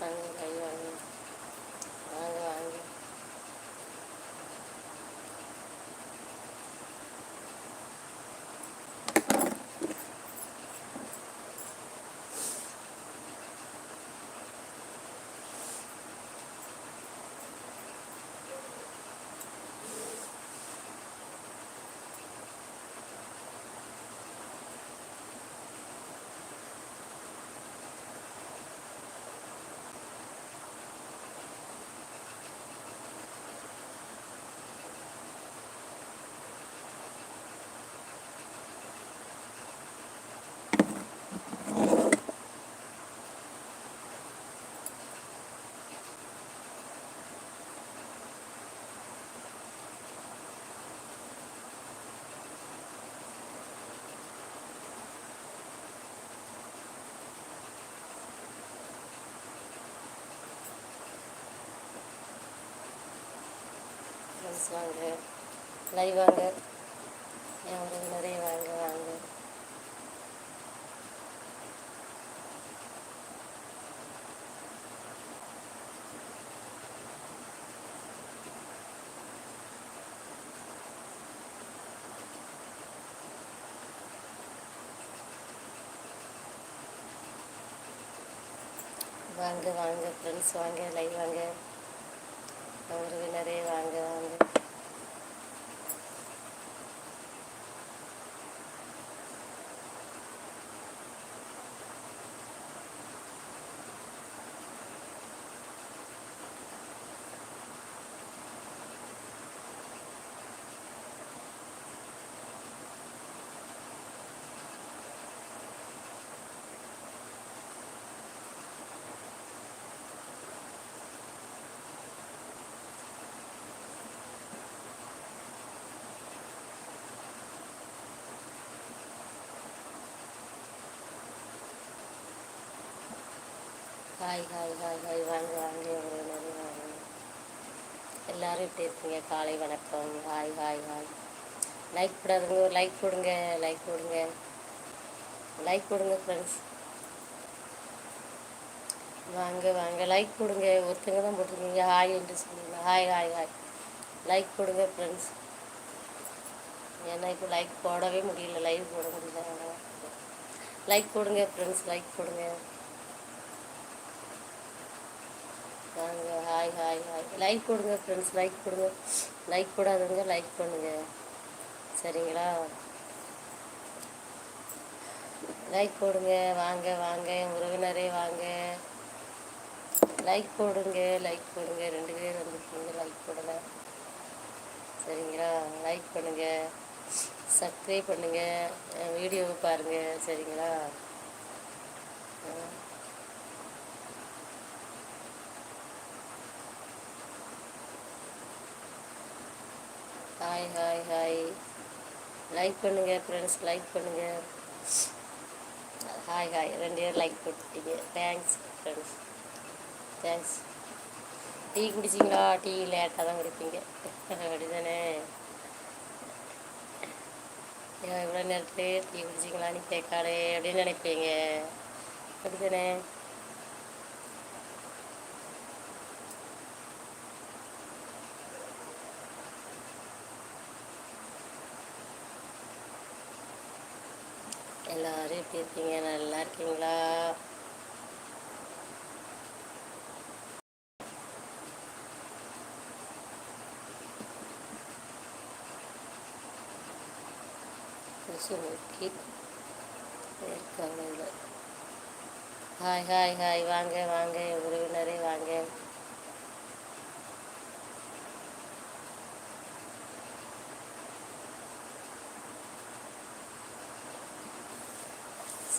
Tăng. வாங்க. லைவ் வாங்க. என் உறவினரே வாங்க வாங்க. வாங்க வாங்க. ஃப்ரெண்ட்ஸ் வாங்க லைவ் வாங்க. என் உறவினரே வாங்க வாங்க. ஹாய் ஹாய் ஹாய் ஹாய் வாங்க வாங்க என் உறவினரே வாங்க. எல்லாரும் எப்படி இருக்கீங்க? காலை வணக்கம். Hi hi hi. லைக் போடாதுங்க ஒரு லைக் போடுங்க லைக் போடுங்க. லைக் போடுங்க ஃப்ரெண்ட்ஸ் வாங்க வாங்க லைக் போடுங்க. ஒருத்தங்க தான் போட்டிருக்கீங்க. ஹாய் என்று சொல்லுங்க. ஹாய் ஹாய் ஹாய் லைக் போடுங்க ஃப்ரெண்ட்ஸ் ஏன்னா இப்போ லைக் போடவே முடியல. லைவ் போட முடியல. லைக் போடுங்க ஃப்ரெண்ட்ஸ் லைக் போடுங்க. வாங்க. ஹாய் ஹாய் ஹாய் லைக் கொடுங்க ஃப்ரெண்ட்ஸ் லைக் கொடுங்க. லைக் போடாதவங்க லைக் பண்ணுங்க. சரிங்களா? லைக் போடுங்க. வாங்க வாங்க. என் உறவினரே வாங்க. லைக் போடுங்க. லைக் போடுங்க. ரெண்டு பேர் வந்துருக்கீங்க லைக் போடலை. சரிங்களா? லைக் பண்ணுங்க. சப்ஸ்கிரைப் பண்ணுங்க. வீடியோவை பாருங்க. சரிங்களா? ஹாய் ஹாய் ஹாய் லைக் பண்ணுங்க ஃப்ரெண்ட்ஸ் லைக் பண்ணுங்க. ஹாய் ஹாய் ரெண்டு பேர் லைக் போட்டுட்டீங்க தேங்க்ஸ் ஃப்ரெண்ட்ஸ் தேங்க்ஸ் டீ குடிச்சிங்களா? டீ லேட்டாக தான் குடிப்பீங்க. அப்படிதானே? இவ்வளோ நேரத்துலேயே டீ குடிச்சிங்களான்னு கேட்காடே அப்படின்னு நினைப்பீங்க. அப்படிதானே எல்லாரும் எப்படி இருக்கீங்க? நல்லா இருக்கீங்களா? இருக்காங்க ஹாய் ஹாய் ஹாய். வாங்க வாங்க என் உறவினரே வாங்க.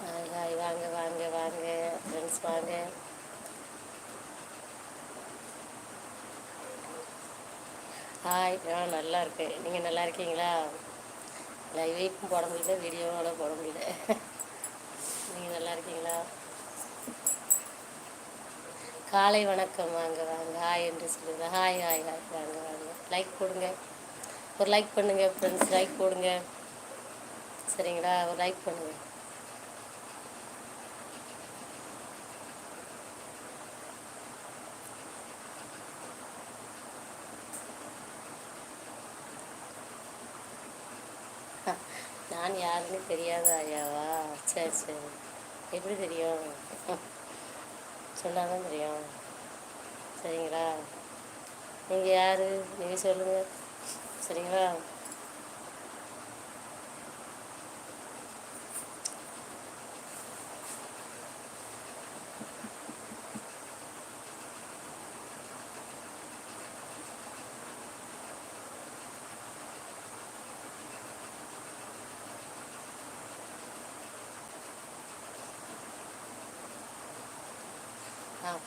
ஹாய் ஹாய் வாங்க வாங்க வாங்க ஃப்ரெண்ட்ஸ் வாங்க ஹாய் நான் நல்லா இருக்கேன் நீங்கள் நல்லா இருக்கீங்களா லைவைக்கும் போட முடியல வீடியோவோட போட முடியல. நீங்கள் நல்லா இருக்கீங்களா காலை வணக்கம் வாங்க வாங்க. ஹாய் என்று சொல்லுங்க. ஹாய் ஹாய் ஹாய் வாங்க வாங்க. லைக் போடுங்க. ஒரு லைக் பண்ணுங்கள் ஃப்ரெண்ட்ஸ் லைக் போடுங்க. சரிங்களா? ஒரு லைக் பண்ணுங்கள் நான் யாருன்னு தெரியாத ஐயாவா சரி சரி. எப்படி தெரியும்? சொன்னாதான் தெரியும். சரிங்களா? நீங்கள் யார்? நீங்கள் சொல்லுங்கள் சரிங்களா?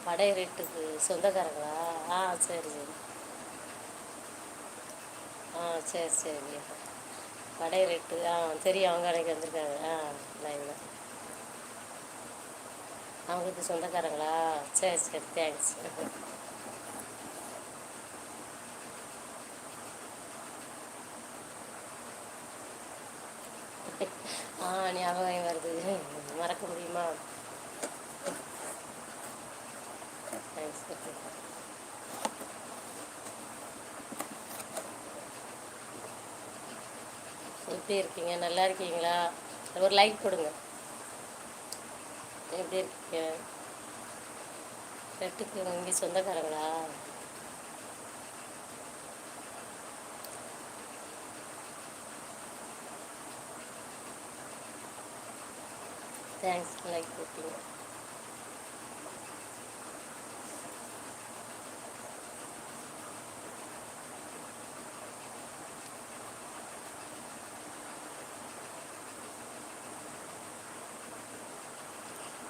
ஆ ரேட்டுக்கு சொந்தக்காரங்களா? ஆ சரி சரி. ஆ சரி சரி. படை ரேட்டு ஆ தெரியும் அவங்க அன்றைக்கி வந்திருக்காங்க. ஆ லைனில் அவங்களுக்கு சொந்தக்காரங்களா? சரி சரி தேங்க்ஸ் ஆ ஞாபகம் வருது மறக்க முடியுமா தேங்க்ஸ் எப்படி இருக்கீங்க? நல்லா இருக்கீங்களா? ஒரு லைக் கொடுங்க. எப்படி இருக்கீங்க? ரெட்டுக்கு இங்கே சொந்தக்காரங்களா? தேங்க்ஸ் லைக் கொடுத்தீங்க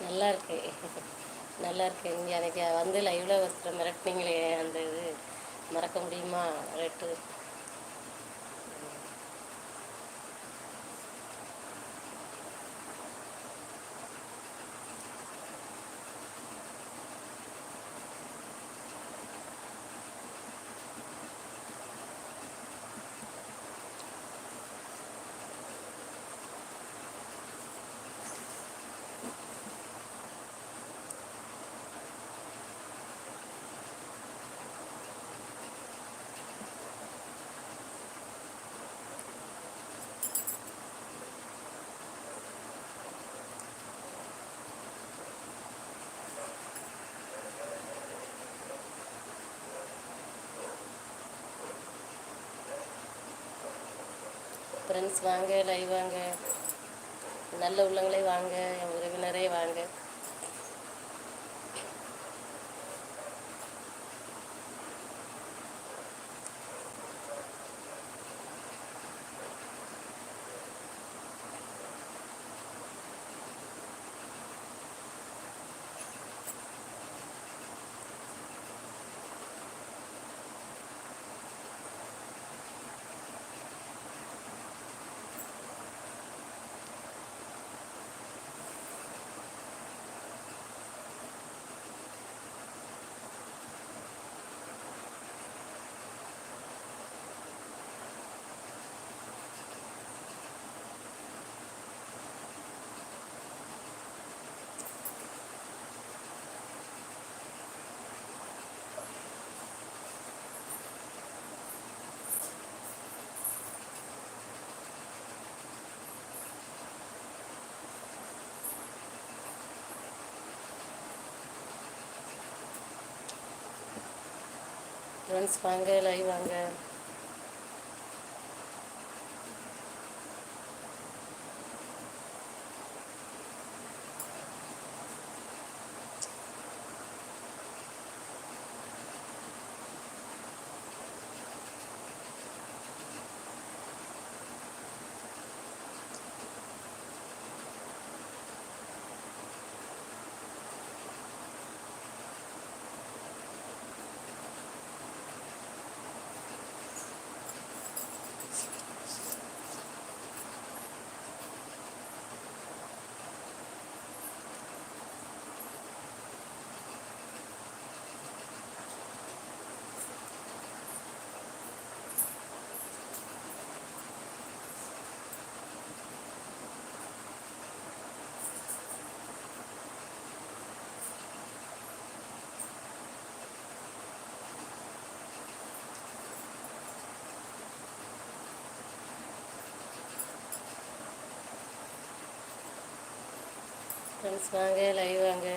நல்லா இருக்கு. நல்லா இருக்கு. இங்கே அன்றைக்கி வந்து லைவில் ஒருத்தர் மிரட்டினீங்களே அந்த இது. மறக்க முடியுமா? ரெட்டு ஃப்ரெண்ட்ஸ் வாங்க லைவ் வாங்க நல்ல உள்ளங்களே வாங்க என் உறவினரே வாங்க. ஃப்ரெண்ட்ஸ் வாங்க லைவ் வாங்க. ஃப்ரெண்ட்ஸ் வாங்க லைவ் வாங்க.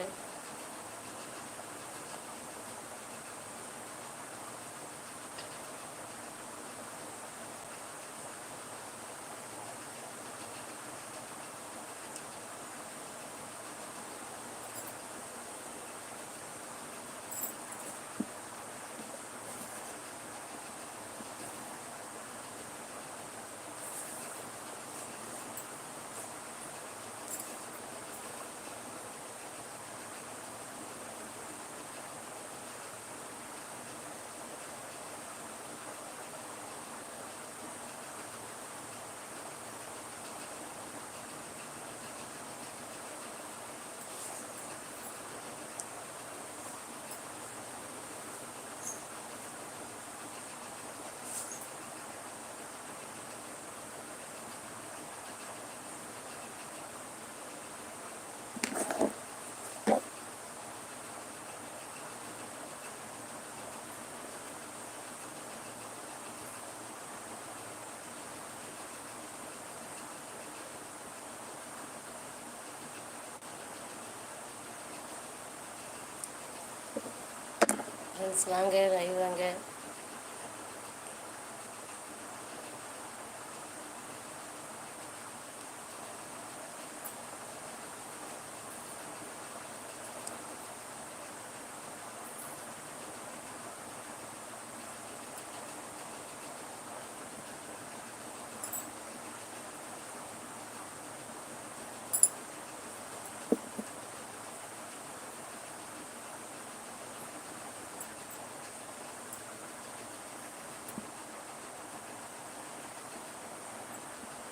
ஃப்ரெண்ட்ஸ் வாங்க லைவ் வாங்க.